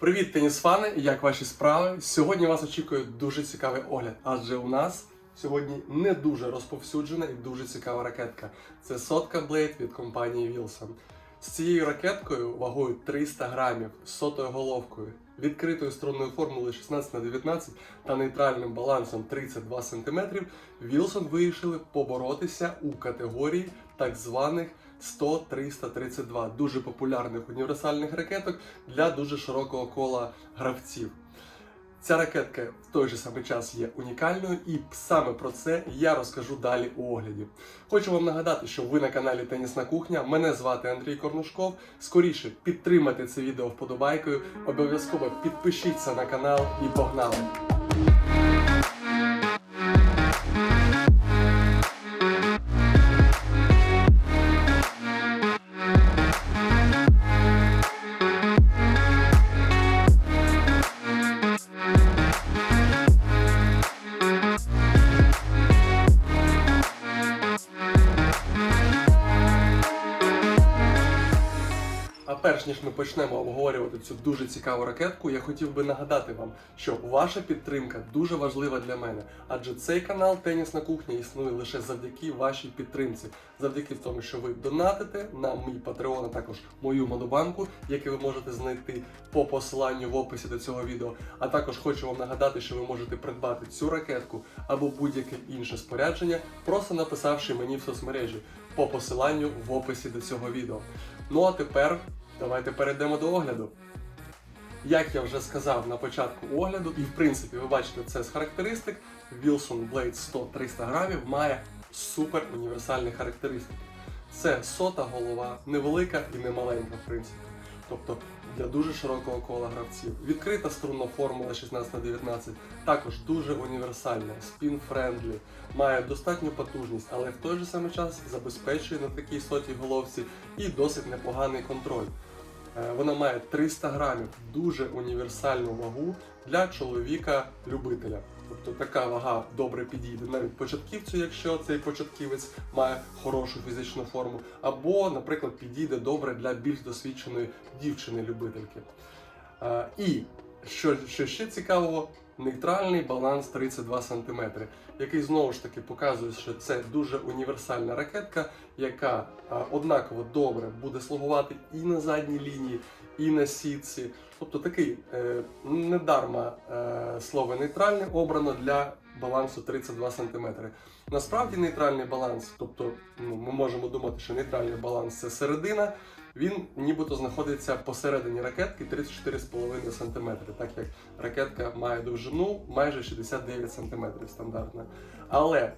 Привіт, тенісфани! Як ваші справи? Сьогодні вас очікує дуже цікавий огляд, адже у нас сьогодні не дуже розповсюджена і дуже цікава ракетка. Це сотка Blade від компанії Wilson. З цією ракеткою вагою 300 грамів, з сотою головкою, відкритою струнною формулою 16 на 19 та нейтральним балансом 32 см, Wilson вирішили поборотися у категорії так званих 100-332 дуже популярних універсальних ракеток для дуже широкого кола гравців. Ця ракетка в той же самий час є унікальною, і саме про це я розкажу далі у огляді. Хочу вам нагадати, що ви на каналі Тенісна Кухня. Мене звати Андрій Корнушков. Скоріше підтримайте це відео вподобайкою. Обов'язково підпишіться на канал і погнали! Перш ніж ми почнемо обговорювати цю дуже цікаву ракетку, я хотів би нагадати вам, що ваша підтримка дуже важлива для мене, адже цей канал Тенісна кухня існує лише завдяки вашій підтримці, завдяки тому, що ви донатите на мій Patreon, а також мою монобанку, яку ви можете знайти по посиланню в описі до цього відео. А також хочу вам нагадати, що ви можете придбати цю ракетку або будь-яке інше спорядження, просто написавши мені в соцмережі по посиланню в описі до цього відео. Ну а тепер давайте перейдемо до огляду. Як я вже сказав на початку огляду, і в принципі ви бачите це з характеристик, Wilson Blade 100-300 грамів має супер універсальні характеристики. Це сота голова, невелика і не маленька, в принципі. Тобто для дуже широкого кола гравців. Відкрита струнна формула 16 на 19 також дуже універсальна, спін-френдлі, має достатню потужність, але в той же самий час забезпечує на такій сотій головці і досить непоганий контроль. Е, Вона має 300 грамів, дуже універсальну вагу для чоловіка-любителя. Тобто така вага добре підійде навіть початківцю, якщо цей початківець має хорошу фізичну форму, або, наприклад, підійде добре для більш досвідченої дівчини-любительки. Е, І що, що ще цікавого, нейтральний баланс 32 см, який знову ж таки показує, що це дуже універсальна ракетка, яка е, однаково добре буде слугувати і на задній лінії, і на сітці. Тобто такий е, недарма е, слово нейтральне обрано для балансу 32 см. Насправді нейтральний баланс, тобто ну, ми можемо думати, що нейтральний баланс це середина. Він нібито знаходиться посередині ракетки 34,5 см, так як ракетка має довжину майже 69 см стандартна. Але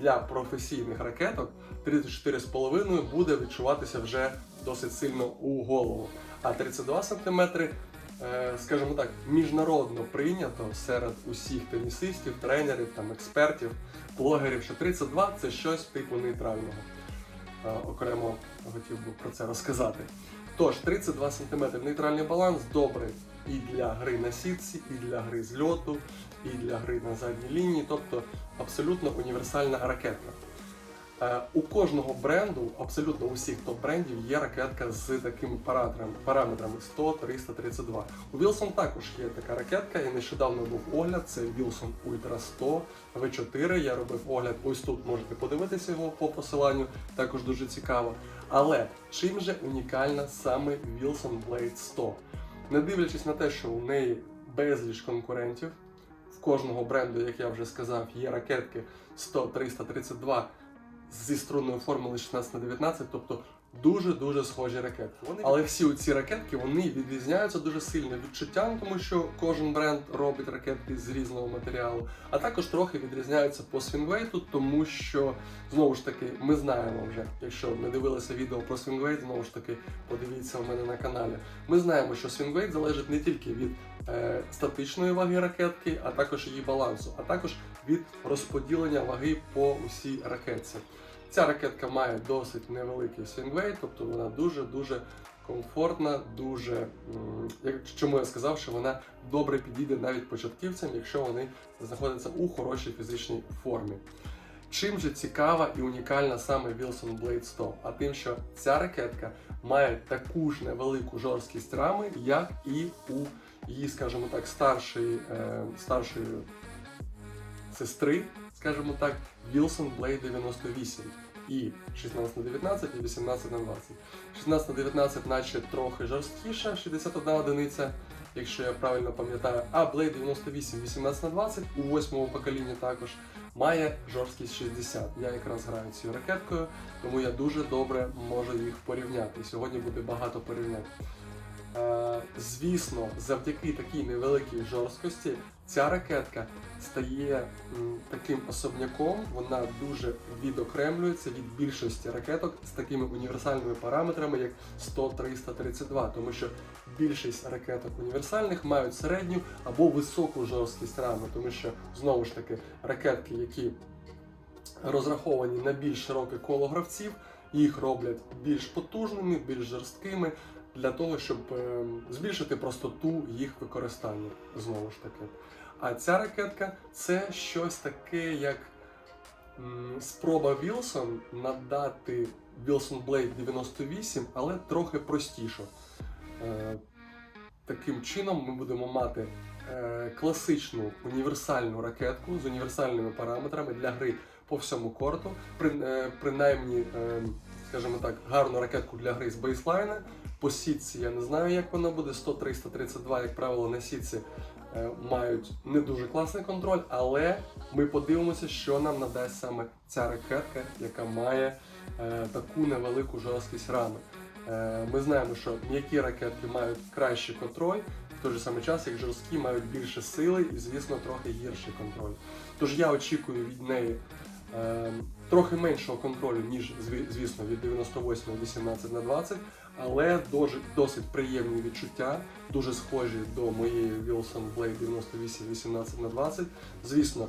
для професійних ракеток 34,5 буде відчуватися вже досить сильно у голову. А 32 см, е, скажімо так, міжнародно прийнято серед усіх тенісистів, тренерів, там, експертів, блогерів, що 32 це щось типу нейтрального. Е, Окремо хотів би про це розказати. Тож, 32 см нейтральний баланс добрий і для гри на сітці, і для гри з льоту, і для гри на задній лінії, тобто абсолютно універсальна ракетка. Е, У кожного бренду, абсолютно у всіх топ-брендів, є ракетка з такими параметрами, параметрами 100, 300, 32. У Wilson також є така ракетка, і нещодавно був огляд. Це Wilson Ultra 100 V4. Я робив огляд. Ось тут можете подивитися його по посиланню, також дуже цікаво. Але чим же унікальна саме Wilson Blade 100? Не дивлячись на те, що у неї безліч конкурентів, в кожного бренду, як я вже сказав, є ракетки 100, 300, 32 зі струнною формулою 16 на 19, тобто дуже-дуже схожі ракетки. Вони... Але всі ці ракетки вони відрізняються дуже сильно відчуттям, тому що кожен бренд робить ракетки з різного матеріалу, а також трохи відрізняються по свінгвейту, тому що знову ж таки ми знаємо вже, якщо не дивилися відео про свінгвейт, знову ж таки подивіться у мене на каналі. Ми знаємо, що свінгвейт залежить не тільки від е, статичної ваги ракетки, а також її балансу, а також від розподілення ваги по усій ракетці. Ця ракетка має досить невеликий свінгвейт, тобто вона дуже-дуже комфортна, дуже чому я сказав, що вона добре підійде навіть початківцям, якщо вони знаходяться у хорошій фізичній формі. Чим же цікава і унікальна саме Wilson Blade 100? А тим, що ця ракетка має таку ж невелику жорсткість рами, як і у її, скажімо так, старшої, е, старшої сестри, скажімо так, Wilson Blade 98 і 16 на 19 і 18 на 20. 16 на 19 наче трохи жорсткіша, 61 одиниця, якщо я правильно пам'ятаю, а Blade 98 18 на 20 у восьмому поколінні також має жорсткість 60. Я якраз граю цією ракеткою, тому я дуже добре можу їх порівняти. Сьогодні буде багато порівнянь. Звісно, завдяки такій невеликій жорсткості ця ракетка стає таким особняком, вона дуже відокремлюється від більшості ракеток з такими універсальними параметрами, як 100, 300, 32, тому що більшість ракеток універсальних мають середню або високу жорсткість рами, тому що знову ж таки ракетки, які розраховані на більш широке коло гравців, їх роблять більш потужними, більш жорсткими для того, щоб е, збільшити простоту їх використання знову ж таки. А ця ракетка це щось таке, як спроба Wilson надати Wilson Blade 98, але трохи простіше. Таким чином ми будемо мати е, класичну універсальну ракетку з універсальними параметрами для гри по всьому корту. Е, принаймні, е, скажімо так, гарну ракетку для гри з бейслайна. По сітці я не знаю, як вона буде. 100, 300, 32, як правило, на сітці е, мають не дуже класний контроль, але ми подивимося, що нам надасть саме ця ракетка, яка має е, таку невелику жорсткість рами. Е, Ми знаємо, що м'які ракетки мають кращий контроль, в той же самий час, як жорсткі мають більше сили і, звісно, трохи гірший контроль. Тож я очікую від неї трохи меншого контролю, ніж звісно від 98 18 на 20, але дуже, досить приємні відчуття, дуже схожі до моєї Wilson Blade 98 18 на 20. Звісно,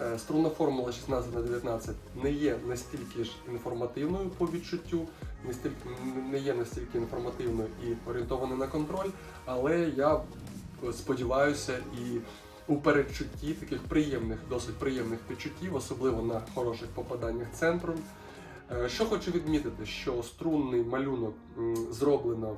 е, струнна формула 16 на 19 не є настільки ж інформативною по відчуттю, не стільки не є настільки інформативною і орієнтованою на контроль, але я сподіваюся і у передчутті таких приємних, досить приємних відчуттів, особливо на хороших попаданнях центру. Е, Що хочу відмітити, що струнний малюнок зроблено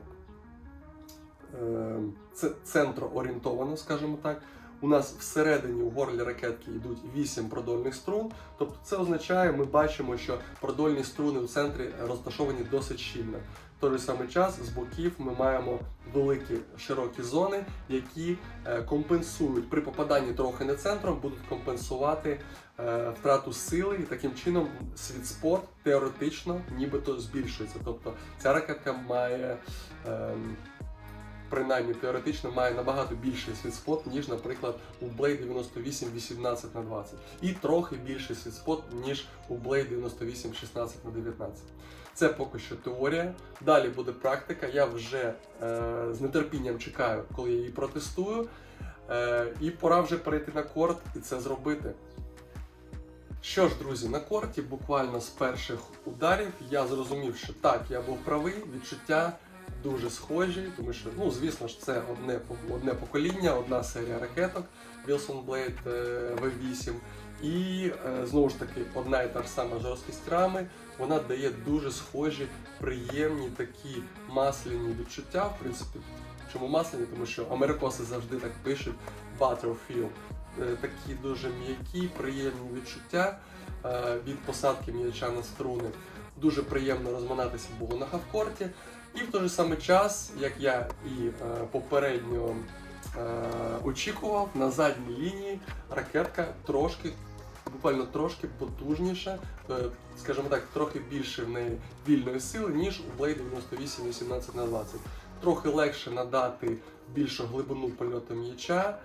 е, це центроорієнтовано, скажімо так. У нас всередині у горлі ракетки йдуть 8 продольних струн. Тобто це означає, ми бачимо, що продольні струни у центрі розташовані досить щільно. В той же самий час з боків ми маємо великі широкі зони, які е, компенсують при попаданні трохи не центром, будуть компенсувати втрату сили, і таким чином світспот теоретично нібито збільшується. Тобто ця ракетка має. ем, принаймні теоретично має набагато більший світспот, ніж, наприклад, у Blade 98 18 на 20 і трохи більший світспот, ніж у Blade 98 16 на 19 Це поки що теорія. Далі буде практика. Я вже е, з нетерпінням чекаю, коли я її протестую. Е, і пора вже перейти на корт і це зробити. Що ж, друзі, на корті буквально з перших ударів я зрозумів, що так, я був правий, відчуття дуже схожі, тому що, ну, звісно ж, це одне, одне покоління, одна серія ракеток Wilson Blade е, V8. І е, знову ж таки, одна і та ж сама жорсткість рами, вона дає дуже схожі, приємні такі масляні відчуття. В принципі, чому масляні? Тому що америкоси завжди так пишуть Butterfield. Е, Такі дуже м'які, приємні відчуття е, від посадки м'яча на струни. Дуже приємно розминатися було на хавкорті. І в той же самий час, як я і е, попередньо очікував, на задній лінії ракетка трошки, буквально трошки потужніша, е, скажімо так, трохи більше в неї вільної сили, ніж у Blade 98 18 на 20 Трохи легше надати більшу глибину польоту м'яча,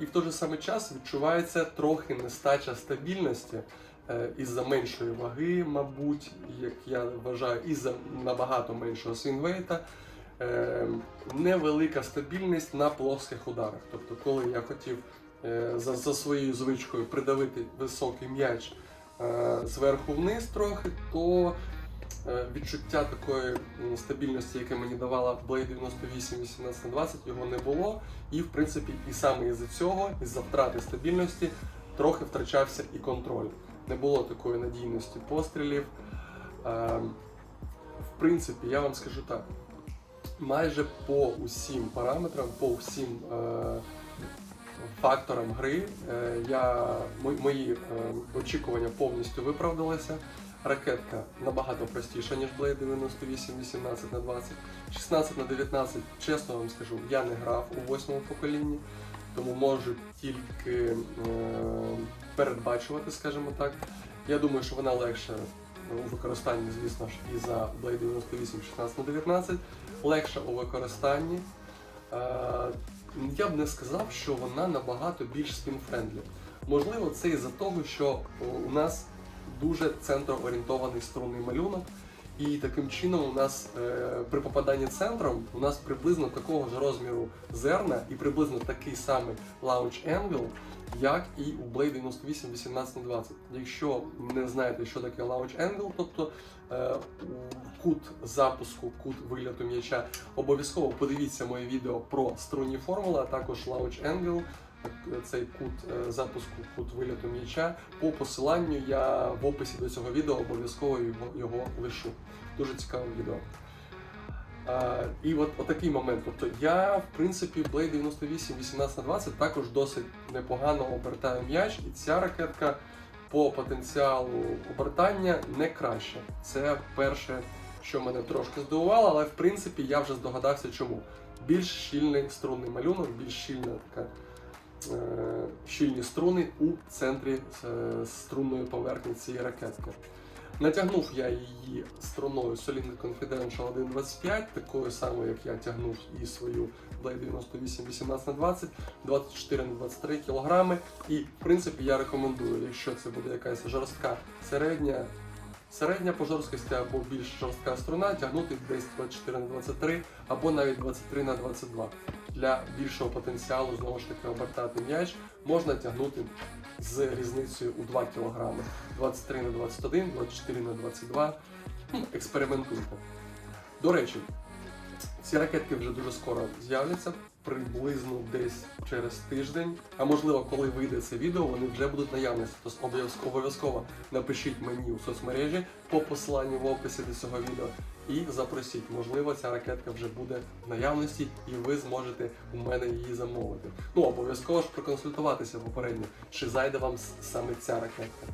і в той же самий час відчувається трохи нестача стабільності е, із-за меншої ваги, мабуть, як я вважаю, із-за набагато меншого свінвейта. Е, невелика стабільність на плоских ударах. Тобто, коли я хотів е, за, за своєю звичкою придавити високий м'яч зверху вниз трохи, то відчуття такої стабільності, яке мені давала Blade 98 18 на 20, його не було. І в принципі, і саме із-за цього, із-за втрати стабільності, трохи втрачався і контроль. Не було такої надійності пострілів. Е, в принципі, я вам скажу так. майже по усім параметрам, по усім е, факторам гри е, я, мої е, очікування повністю виправдалися. Ракетка набагато простіша, ніж Blade 98 18 на 20. 16 на 19, чесно вам скажу, я не грав у восьмому поколінні, тому можу тільки е, передбачувати, скажімо так. Я думаю, що вона легша у використанні, звісно ж, і за Blade 98 16 на 19, легша у використанні. Е, я б не сказав, що вона набагато більш спін-френдлі. Можливо, це із-за того, що у нас дуже центроорієнтований струнний малюнок, і таким чином у нас е, при попаданні центром у нас приблизно такого ж розміру зерна і приблизно такий самий launch angle, як і у Blade 98 18 на 20. Якщо не знаєте, що таке launch angle, тобто е, кут запуску, кут вильоту м'яча, обов'язково подивіться моє відео про струнні формули, а також launch angle, цей кут е, запуску, кут вильоту м'яча. По посиланню я в описі до цього відео обов'язково його, його лишу. Дуже цікаве відео. А, і от отакий момент. Тобто я, в принципі, Blade 98 18 на 20 також досить непогано обертаю м'яч, і ця ракетка по потенціалу обертання не краща. Це перше, що мене трошки здивувало, але в принципі я вже здогадався, чому. Більш щільний струнний малюнок, більш щільна така. Е, Щільні струни у центрі е, струнної поверхні цієї ракетки. Натягнув я її струною Solid Confidential 1.25, такою самою, як я тягнув і свою Blade 98 18 на 20, 24 на 23 кг. І в принципі я рекомендую, якщо це буде якась жорстка середня, середня по жорсткості або більш жорстка струна, тягнути десь 24 на 23 або навіть 23 на 22. Для більшого потенціалу знову ж таки обертати м'яч можна тягнути з різницею у 2 кг. 23 на 21, 24 на 22. Ну, Експериментуйте. До речі, ці ракетки вже дуже скоро з'являться, приблизно десь через тиждень. А можливо, коли вийде це відео, вони вже будуть наявності. Тож обов'язково обов'язково напишіть мені у соцмережі по посиланню в описі до цього відео і запросіть. Можливо, ця ракетка вже буде в наявності, і ви зможете у мене її замовити. Ну, обов'язково ж проконсультуватися попередньо, чи зайде вам саме ця ракетка.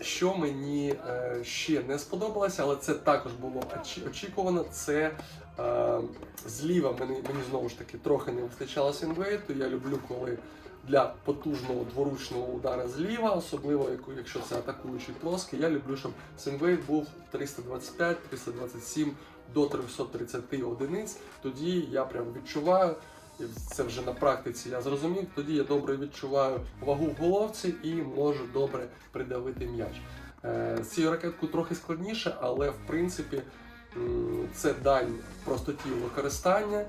Що мені е, ще не сподобалося, але це також було очі- очікувано. Це е, зліва мені, мені знову ж таки трохи не вистачало сінгвейту. Я люблю, коли для потужного дворучного удара зліва, особливо якщо це атакуючий плоский, я люблю, щоб сінгвейт був 325-327 до 330 одиниць. Тоді я прям відчуваю. Це вже на практиці я зрозумів. Тоді я добре відчуваю вагу в головці і можу добре придавити м'яч. Е, З цією ракеткою трохи складніше, але в принципі це дань простоті використання.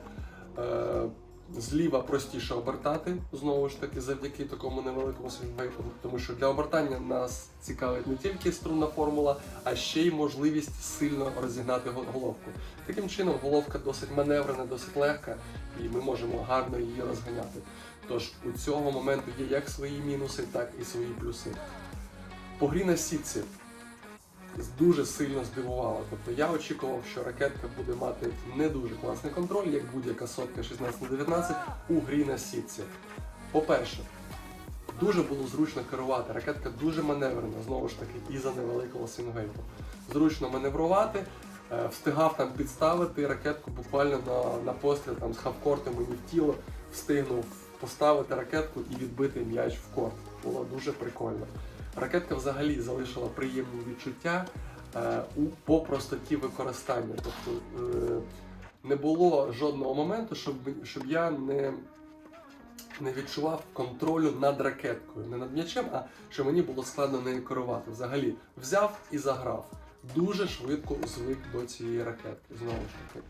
Зліва простіше обертати, знову ж таки, завдяки такому невеликому свінвейту, тому що для обертання нас цікавить не тільки струнна формула, а ще й можливість сильно розігнати головку. Таким чином, головка досить маневрена, досить легка, і ми можемо гарно її розганяти. Тож у цього моменту є як свої мінуси, так і свої плюси. По на сітці дуже сильно здивувала. Тобто я очікував, що ракетка буде мати не дуже класний контроль, як будь-яка сотка 16-19 у грі на сітці. По-перше, дуже було зручно керувати. Ракетка дуже маневрена, знову ж таки, і за невеликого свінгейту. Зручно маневрувати, е, встигав там підставити ракетку буквально на, на постріл там, з хавкорту мені в тіло, встигнув поставити ракетку і відбити м'яч в корт. Було дуже прикольно. Ракетка взагалі залишила приємні відчуття е, по простоті використання. Тобто е, не було жодного моменту, щоб, щоб я не, не відчував контролю над ракеткою, не над м'ячем, а що мені було складно нею керувати. Взагалі взяв і заграв. Дуже швидко звик до цієї ракетки. Знову ж таки.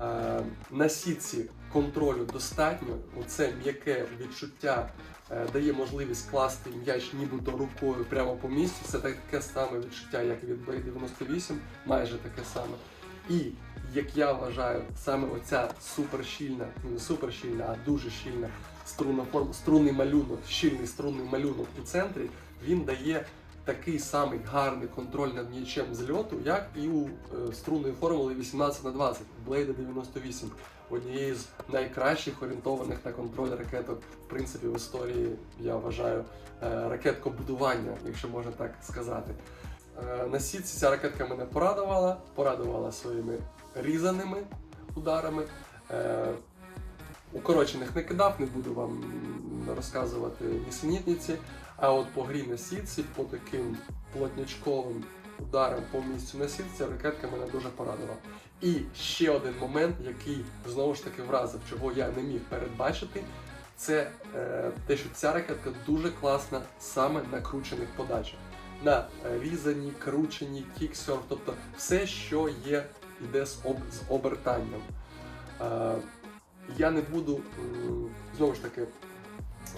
Е, на сітці контролю достатньо. Оце м'яке відчуття е, дає можливість класти м'яч нібито рукою прямо по місцю. Це таке саме відчуття, як від B98, майже таке саме. І як я вважаю, саме оця суперщільна, ну не суперщільна, а дуже щільна струнна форма, струнний малюнок, щільний струнний малюнок у центрі, він дає такий самий гарний контроль над м'ячем з льоту, як і у е, струнної формули 18 на 20 Blade 98 однієї з найкращих орієнтованих на контроль ракеток, в принципі, в історії, я вважаю, е, ракеткобудування, якщо можна так сказати. Е, На сітці ця ракетка мене порадувала, порадувала своїми різаними ударами. Укорочених не кидав, не буду вам розказувати нісенітниці. А от по грі на сітці, по таким плотнячковим ударам по місцю на сітці, ракетка мене дуже порадувала. І ще один момент, який знову ж таки вразив, чого я не міг передбачити, це е, те, що ця ракетка дуже класна саме на кручених подачах. На е, різані, кручені, кіксерф, тобто все, що є, йде з, об, з обертанням. Е, я не буду знову ж таки,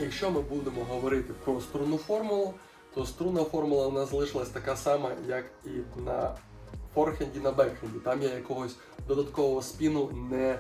якщо ми будемо говорити про струнну формулу, то струнна формула у нас залишилась така сама, як і на форхенді, на бекхенді. Там я якогось додаткового спіну не,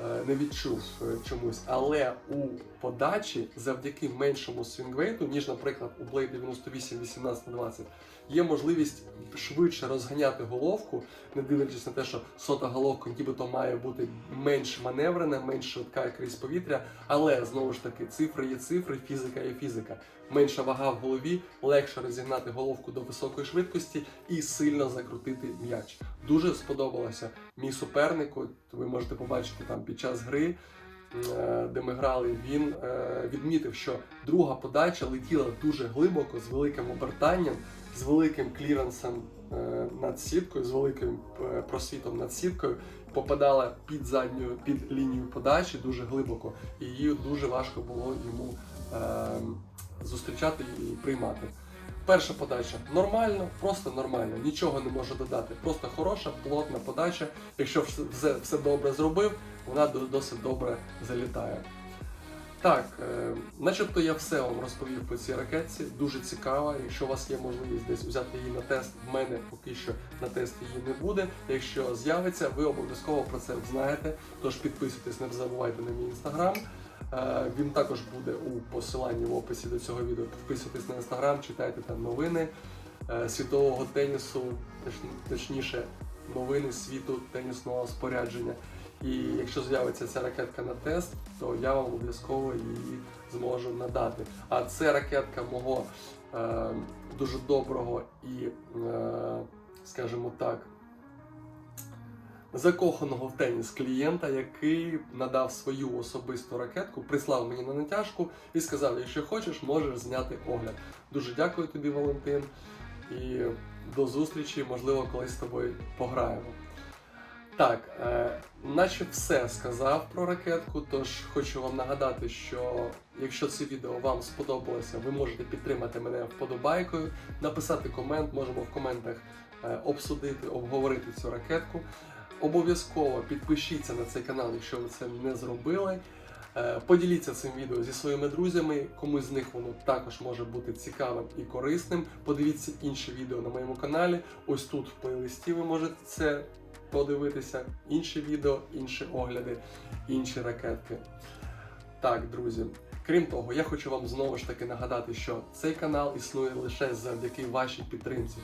е, не відчув е, чомусь. Але у подачі завдяки меншому свінгвейту, ніж, наприклад, у Blade 98 18 20, є можливість швидше розганяти головку, не дивлячись на те, що сота головка нібито має бути менш маневрена, менш швидка крізь повітря. Але знову ж таки, цифри є цифри, фізика є фізика. Менша вага в голові, легше розігнати головку до високої швидкості і сильно закрутити м'яч. Дуже сподобалося мій супернику. Ви можете побачити там під час гри, де ми грали. Він е, відмітив, що друга подача летіла дуже глибоко з великим обертанням, з великим кліренсом е, над сіткою, з великим е, просвітом над сіткою. Попадала під задню під лінію подачі дуже глибоко, і її дуже важко було йому е, зустрічати і приймати. Перша подача нормально, просто нормально, нічого не можу додати. Просто хороша, плотна подача. Якщо все, все, добре зробив, вона досить добре залітає. Так, е, начебто я все вам розповів по цій ракетці. Дуже цікава. Якщо у вас є можливість десь взяти її на тест, в мене поки що на тест її не буде. Якщо з'явиться, ви обов'язково про це знаєте. Тож підписуйтесь, не забувайте на мій інстаграм. Е, Він також буде у посиланні в описі до цього відео. Підписуйтесь на інстаграм, читайте там новини е, світового тенісу, точніше, новини світу тенісного спорядження. І якщо з'явиться ця ракетка на тест, то я вам обов'язково її зможу надати. А це ракетка мого е, дуже доброго і, е, скажімо так, закоханого в теніс клієнта, який надав свою особисту ракетку, прислав мені на натяжку і сказав: якщо хочеш, можеш зняти огляд. Дуже дякую тобі, Валентин, і до зустрічі, можливо, колись з тобою пограємо. Так, е, наче все сказав про ракетку, тож хочу вам нагадати, що якщо це відео вам сподобалося, ви можете підтримати мене вподобайкою, написати комент, можемо в коментах е, обсудити, обговорити цю ракетку. Обов'язково підпишіться на цей канал, якщо ви це не зробили. Е, Поділіться цим відео зі своїми друзями, комусь з них воно також може бути цікавим і корисним. Подивіться інші відео на моєму каналі. Ось тут в плейлисті ви можете це подивитися. Інші відео, інші огляди, інші ракетки. Так, друзі. Крім того, я хочу вам знову ж таки нагадати, що цей канал існує лише завдяки вашій підтримці.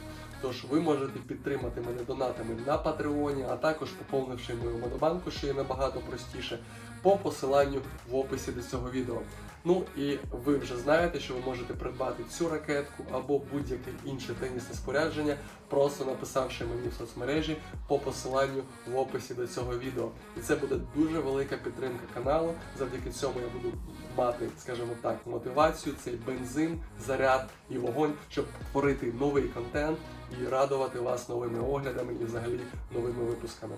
Тож ви можете підтримати мене донатами на Патреоні, а також поповнивши мою монобанку, що є набагато простіше, по посиланню в описі до цього відео. Ну і ви вже знаєте, що ви можете придбати цю ракетку або будь-яке інше тенісне спорядження, просто написавши мені в соцмережі по посиланню в описі до цього відео. І це буде дуже велика підтримка каналу. Завдяки цьому я буду мати, скажімо так, мотивацію, цей бензин, заряд і вогонь, щоб творити новий контент і радувати вас новими оглядами і взагалі новими випусками.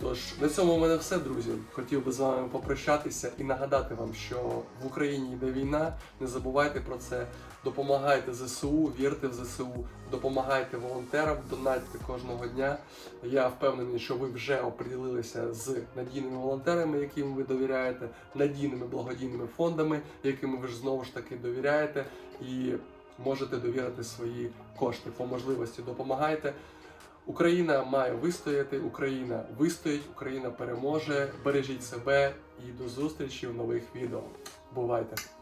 Тож на цьому у мене все, друзі. Хотів би з вами попрощатися і нагадати вам, що в Україні йде війна. Не забувайте про це. Допомагайте ЗСУ, вірте в ЗСУ, допомагайте волонтерам, донатьте кожного дня. Я впевнений, що ви вже оприділилися з надійними волонтерами, яким ви довіряєте, надійними благодійними фондами, яким ви ж знову ж таки довіряєте, і можете довірити свої кошти. По можливості допомагайте. Україна має вистояти, Україна вистоїть, Україна переможе. Бережіть себе і до зустрічі в нових відео. Бувайте!